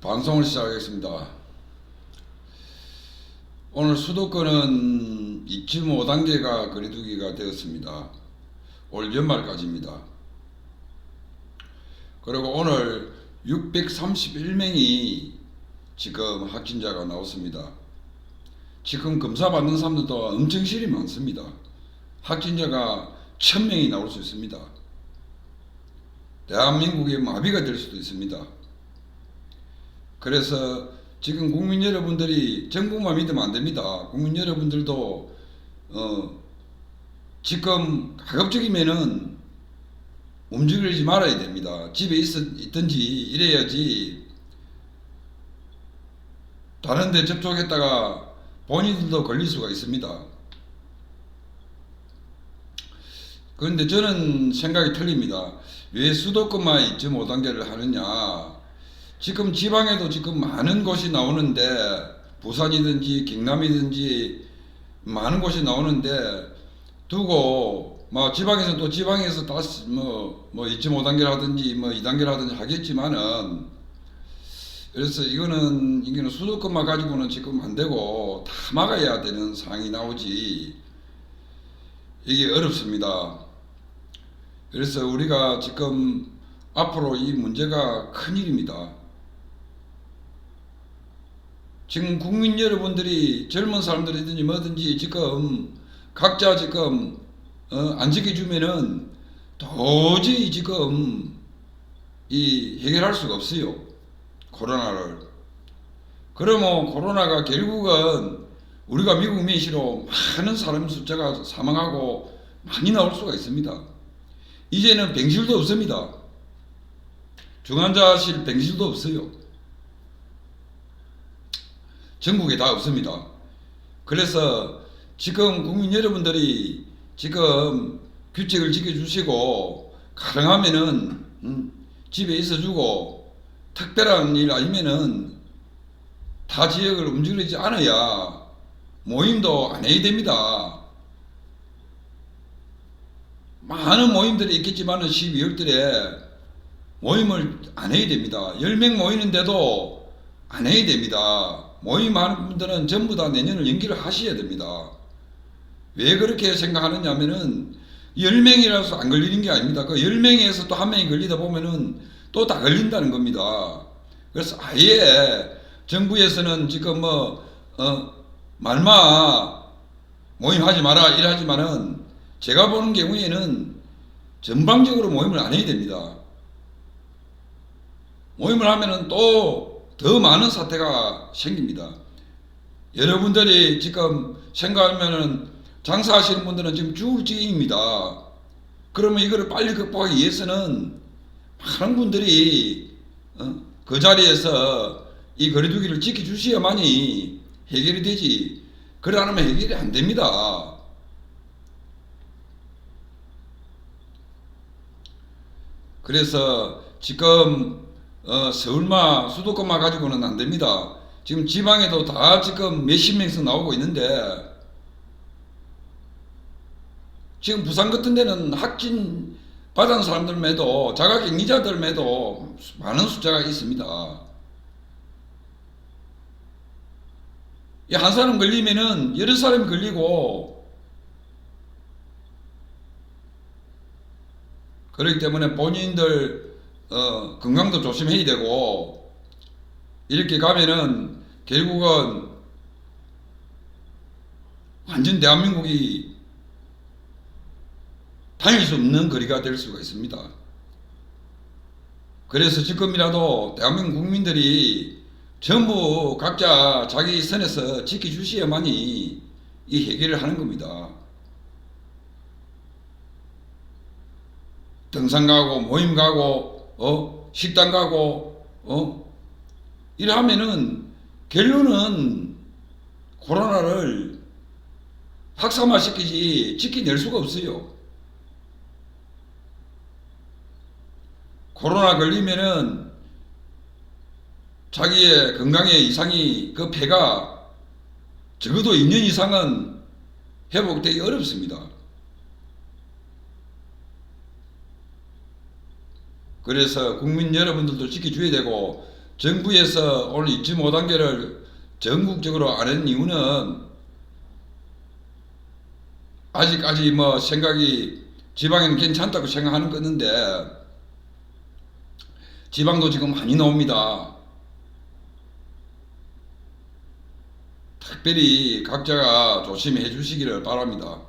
방송을 시작하겠습니다. 오늘 수도권은 2.5단계가 거리두기가 되었습니다. 올 연말까지입니다. 그리고 오늘 631명이 지금 확진자가 나왔습니다. 지금 검사 받는 사람들도 엄청 실이 많습니다. 확진자가 1000명이 나올 수 있습니다. 대한민국의 마비가 될 수도 있습니다. 그래서 지금 국민 여러분들이 정부만 믿으면 안 됩니다. 국민 여러분들도 어 지금 가급적이면은 움직이지 말아야 됩니다. 집에 있, 있든지 이래야지 다른 데 접촉했다가 본인들도 걸릴 수가 있습니다. 그런데 저는 생각이 틀립니다. 왜 수도권만 2.5단계를 하느냐? 지금 지방에도 지금 많은 곳이 나오는데 부산이든지 경남이든지 많은 곳이 나오는데 두고 뭐 지방에서 또 지방에서 다시 뭐뭐 2.5단계를 하든지 뭐 2단계를 하든지 하겠지만은 그래서 이거는 이거는 수도권만 가지고는 지금 안 되고 다 막아야 되는 상황이 나오지 이게 어렵습니다. 그래서 우리가 지금 앞으로 이 문제가 큰 일입니다. 지금 국민 여러분들이 젊은 사람들이든지 뭐든지 지금 각자 지금 어, 안 지켜주면은 도저히 지금 이 해결할 수가 없어요. 코로나를. 그러면 코로나가 결국은 우리가 미국 메시로 많은 사람 숫자가 사망하고 많이 나올 수가 있습니다. 이제는 병실도 없습니다. 중환자실 병실도 없어요. 전국에 다 없습니다. 그래서 지금 국민 여러분들이 지금 규칙을 지켜주시고 가능하면은 음, 집에 있어주고 특별한 일 아니면은 타 지역을 움직이지 않아야 모임도 안 해야 됩니다. 많은 모임들이 있겠지만은 12월 달에 모임을 안 해야 됩니다. 10명 모이는데도 안 해야 됩니다. 모임하는 분들은 전부 다 내년을 연기를 하셔야 됩니다. 왜 그렇게 생각하느냐 하면은 10명이라서 안 걸리는 게 아닙니다. 그 10명에서 또 한 명이 걸리다 보면은 또 다 걸린다는 겁니다. 그래서 아예 정부에서는 지금 뭐, 어, 말마 모임하지 마라 이러하지만은 제가 보는 경우에는 전방적으로 모임을 안 해야 됩니다. 모임을 하면은 또 더 많은 사태가 생깁니다. 여러분들이 지금 생각하면은 장사하시는 분들은 지금 죽을 지경입니다. 그러면 이거를 빨리 극복하기 위해서는 많은 분들이 어? 그 자리에서 이 거리두기를 지켜주셔야만이 해결이 되지. 그래 않으면 해결이 안 됩니다. 그래서 지금 어, 서울만 수도권만 가지고는 안 됩니다. 지금 지방에도 다 지금 몇십 명씩 나오고 있는데 지금 부산 같은 데는 확진 받은 사람들매도 자가격리자들매도 많은 숫자가 있습니다. 이한 사람 걸리면은 여러 사람이 걸리고 그렇기 때문에 본인들 어, 건강도 조심해야 되고 이렇게 가면은 결국은 완전 대한민국이 다닐 수 없는 거리가 될 수가 있습니다. 그래서 지금이라도 대한민국 국민들이 전부 각자 자기 선에서 지켜주셔야만이 이 해결을 하는 겁니다. 등산 가고 모임 가고 어 식당 가고 어 이러면은 결론은 코로나를 확산화 시키지 지켜낼 수가 없어요. 코로나 걸리면은 자기의 건강에 이상이 그 폐가 적어도 2년 이상은 회복되기 어렵습니다. 그래서 국민 여러분들도 지켜줘야 되고 정부에서 오늘 입지 5단계를 전국적으로 안 한 이유는 아직까지 뭐 생각이 지방에는 괜찮다고 생각하는 건데 지방도 지금 많이 나옵니다. 특별히 각자가 조심해 주시기를 바랍니다.